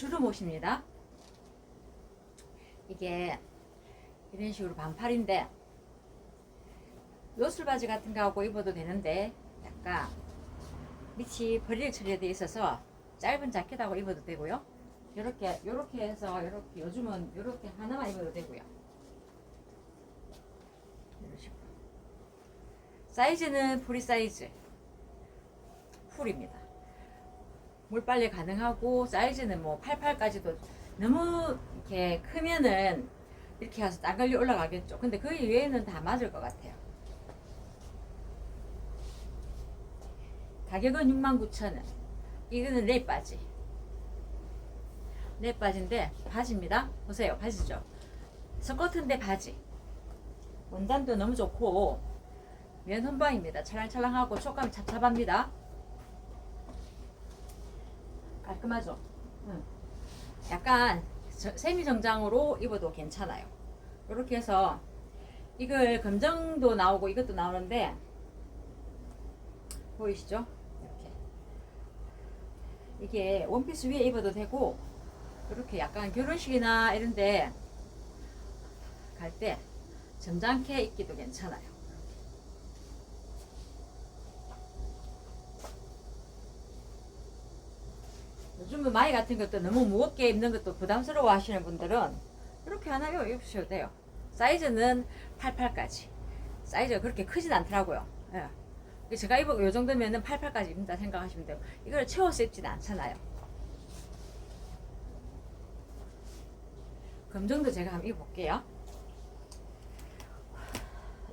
주름 옷입니다. 이게 이런 식으로 반팔인데 요술 바지 같은 거 하고 입어도 되는데 약간 밑이 버릴 처리되어 있어서 짧은 자켓하고 입어도 되고요. 이렇게 이렇게 해서 이렇게 요즘은 이렇게 하나만 입어도 되고요. 사이즈는 프리 사이즈 풀입니다. 물빨래 가능하고 사이즈는 뭐 88까지도 너무 이렇게 크면은 이렇게 해서 땅걸리 올라가겠죠. 근데 그 이외에는 다 맞을 것 같아요. 가격은 69,000원. 이거는 랩 바지. 랩 바지인데 바지입니다. 보세요. 바지죠. 스커트인데 바지. 원단도 너무 좋고 면 혼방입니다. 찰랑찰랑하고 촉감이 찹찹합니다. 깔끔하죠? 응. 약간 저- 세미 정장으로 입어도 괜찮아요. 이렇게 해서 이걸 검정도 나오고 이것도 나오는데 보이시죠? 이렇게 이게 원피스 위에 입어도 되고 이렇게 약간 결혼식이나 이런데 갈 때 점잖게 입기도 괜찮아요. 요즘은 마이 같은 것도 너무 무겁게 입는 것도 부담스러워 하시는 분들은 이렇게 하나요 입으셔도 돼요. 사이즈는 88까지. 사이즈가 그렇게 크진 않더라고요. 예. 제가 입고 요 정도면은 88까지 입는다 생각하시면 돼요. 이걸 채워서 입지는 않잖아요. 검정도 제가 한번 입어볼게요.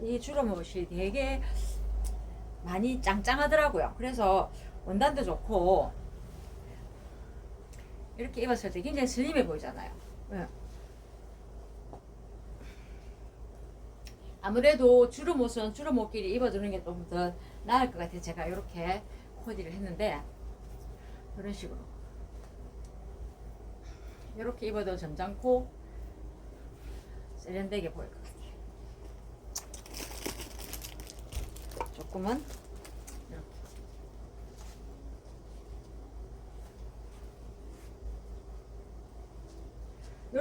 이 주름옷이 되게 많이 짱짱하더라고요. 그래서 원단도 좋고 이렇게 입었을 때 굉장히 슬림해 보이잖아요. 예. 아무래도 주름 옷은 주름 옷끼리 입어주는 게 좀 더 나을 것 같아요. 제가 이렇게 코디를 했는데 이런 식으로 이렇게 입어도 점잖고 세련되게 보일 것 같아요. 조금은 이렇게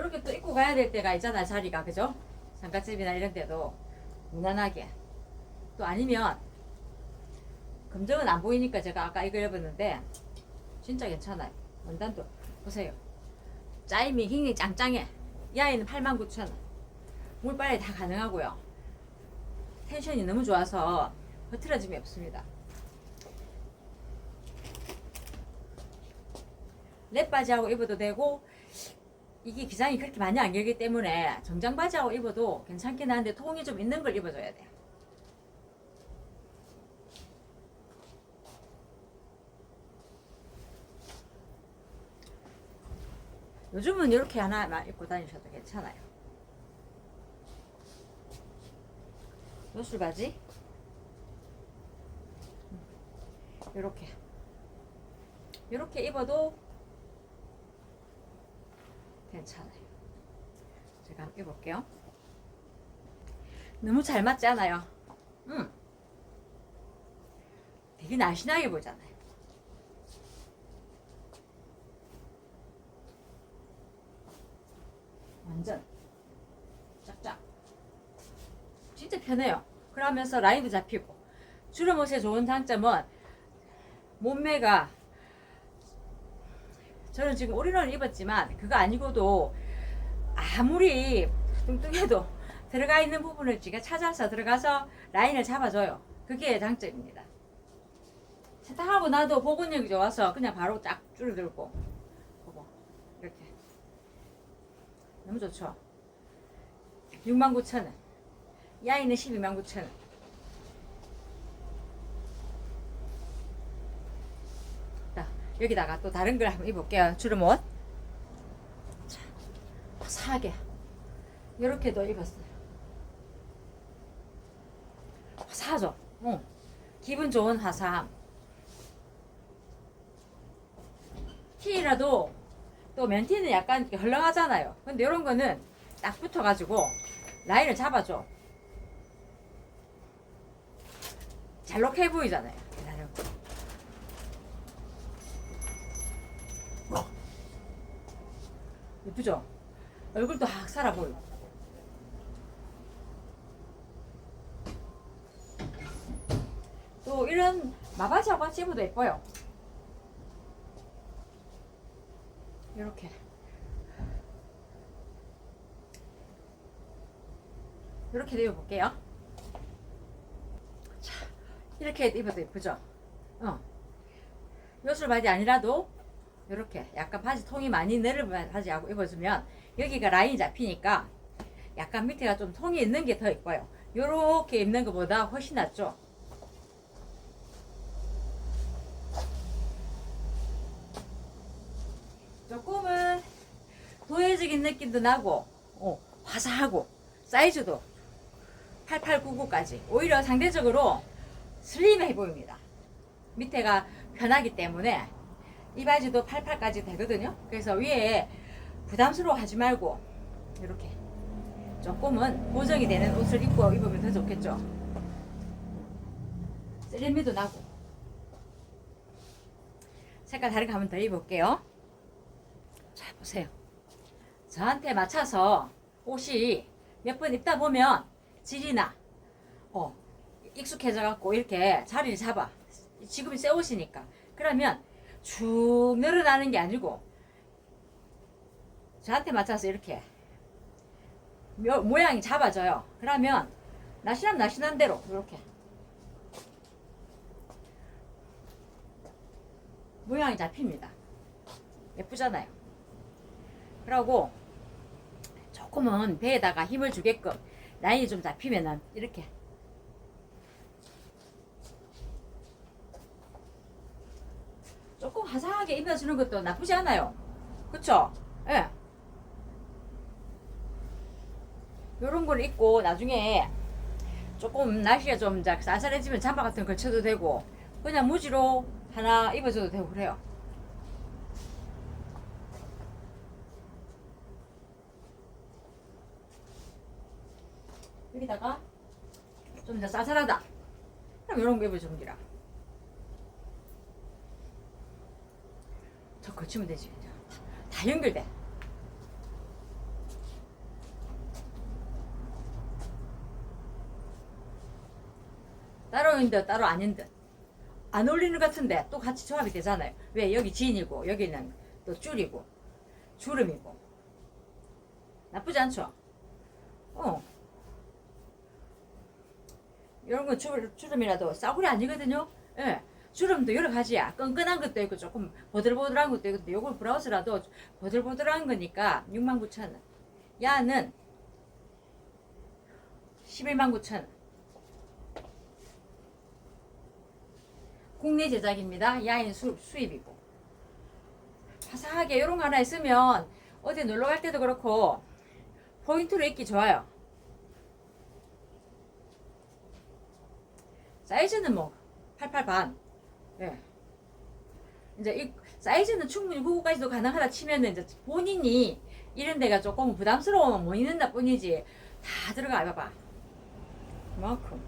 이렇게 또 입고 가야 될 때가 있잖아 자리가. 그죠? 상가집이나 이런 데도. 무난하게. 또 아니면 검정은 안 보이니까 제가 아까 이거 입었는데 진짜 괜찮아요. 원단도 보세요. 짜임이 굉장히 짱짱해. 이 아이는 89,000원. 물빨래 다 가능하고요. 텐션이 너무 좋아서 흐트러짐이 없습니다. 랩 바지하고 입어도 되고 이게 기장이 그렇게 많이 안 길기 때문에 정장 바지하고 입어도 괜찮긴 한데 통이 좀 있는 걸 입어줘야 돼요. 요즘은 이렇게 하나만 입고 다니셔도 괜찮아요. 요술 바지 이렇게 이렇게 입어도 괜찮아요. 제가 한번 입어볼게요. 너무 잘 맞지 않아요? 응. 되게 날씬하게 보잖아요. 완전 짝짝. 진짜 편해요. 그러면서 라인도 잡히고. 주름 옷의 좋은 장점은 몸매가 저는 지금 올인원을 입었지만 그거 아니고도 아무리 뚱뚱해도 들어가 있는 부분을 지가 찾아서 들어가서 라인을 잡아줘요. 그게 장점입니다. 세탁하고 나도 복원력이 좋아서 그냥 바로 딱 줄어들고 보고 이렇게 너무 좋죠. 69,000원. 이 아이는 129,000원. 자, 여기다가 또 다른 걸 한번 입어볼게요. 주름옷. 자, 화사하게. 이렇게도 입었어요. 화사하죠? 응. 기분 좋은 화사함. 티라도 또 면티는 약간 헐렁하잖아요. 근데 이런 거는 딱 붙어가지고 라인을 잡아줘. 잘록해 보이잖아요. 기다려. 예쁘죠? 얼굴도 확 살아 보여. 또 이런 마바지하고 입어도 예뻐요. 이렇게. 이렇게 입어볼게요. 자, 이렇게 입어도 예쁘죠? 어. 요술 바지 아니라도 이렇게 약간 바지 통이 많이 내려본 바지하고 입어주면 여기가 라인이 잡히니까 약간 밑에가 좀 통이 있는 게더 이뻐요. 요렇게 입는 것보다 훨씬 낫죠. 조금은 도회적인 느낌도 나고 어, 화사하고 사이즈도 8899까지 오히려 상대적으로 슬림해 보입니다. 밑에가 편하기 때문에 이 바지도 88까지 되거든요. 그래서 위에 부담스러워 하지 말고 이렇게 조금은 고정이 되는 옷을 입고 입으면 더 좋겠죠. 슬림미도 나고 색깔 다르게 한번 더 입어볼게요. 자 보세요. 저한테 맞춰서 옷이 몇 번 입다 보면 질이나 어, 익숙해져 갖고 이렇게 자리를 잡아. 지금이 새 옷이니까. 그러면 쭉 늘어나는 게 아니고 저한테 맞춰서 이렇게 묘- 모양이 잡아져요. 그러면 날씬하면 날씬한 대로 이렇게 모양이 잡힙니다. 예쁘잖아요. 그러고 조금은 배에다가 힘을 주게끔 라인이 좀 잡히면은 이렇게 조금 화사하게 입혀주는 것도 나쁘지 않아요. 그쵸? 예. 요런 걸 입고 나중에 조금 날씨가 좀 쌀쌀해지면 잠바 같은 거 걸쳐도 되고 그냥 무지로 하나 입어줘도 되고 그래요. 여기다가 좀 이제 쌀쌀하다. 그럼 요런 거 입어주면 기라. 저 걸치면 되지. 다, 다 연결돼. 따로 있는 듯 따로 아닌 듯. 안 어울리는 것 같은데 또 같이 조합이 되잖아요. 왜 여기 진이고 여기는 또 줄이고 주름이고 나쁘지 않죠? 어. 이런 건 주, 주름이라도 싸구려 아니거든요. 예. 주름도 여러 가지야. 끈끈한 것도 있고 조금 보들보들한 것도 있고 요걸 브라우스라도 보들보들한 거니까 69,000원. 야는 119,000원. 국내 제작입니다. 야인 수, 수입이고. 화사하게 이런 거 하나 있으면 어디 놀러 갈 때도 그렇고 포인트로 입기 좋아요. 사이즈는 뭐88 반. 예. 이제 이 사이즈는 충분히 99까지도 가능하다 치면은 이제 본인이 이런 데가 조금 부담스러우면 못 입는다 뿐이지 다 들어가 봐봐. 그만큼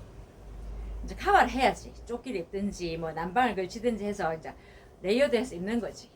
이제 카바를 해야지. 조끼를 입든지 뭐 난방을 걸치든지 해서 이제 레이어드해서 입는 거지.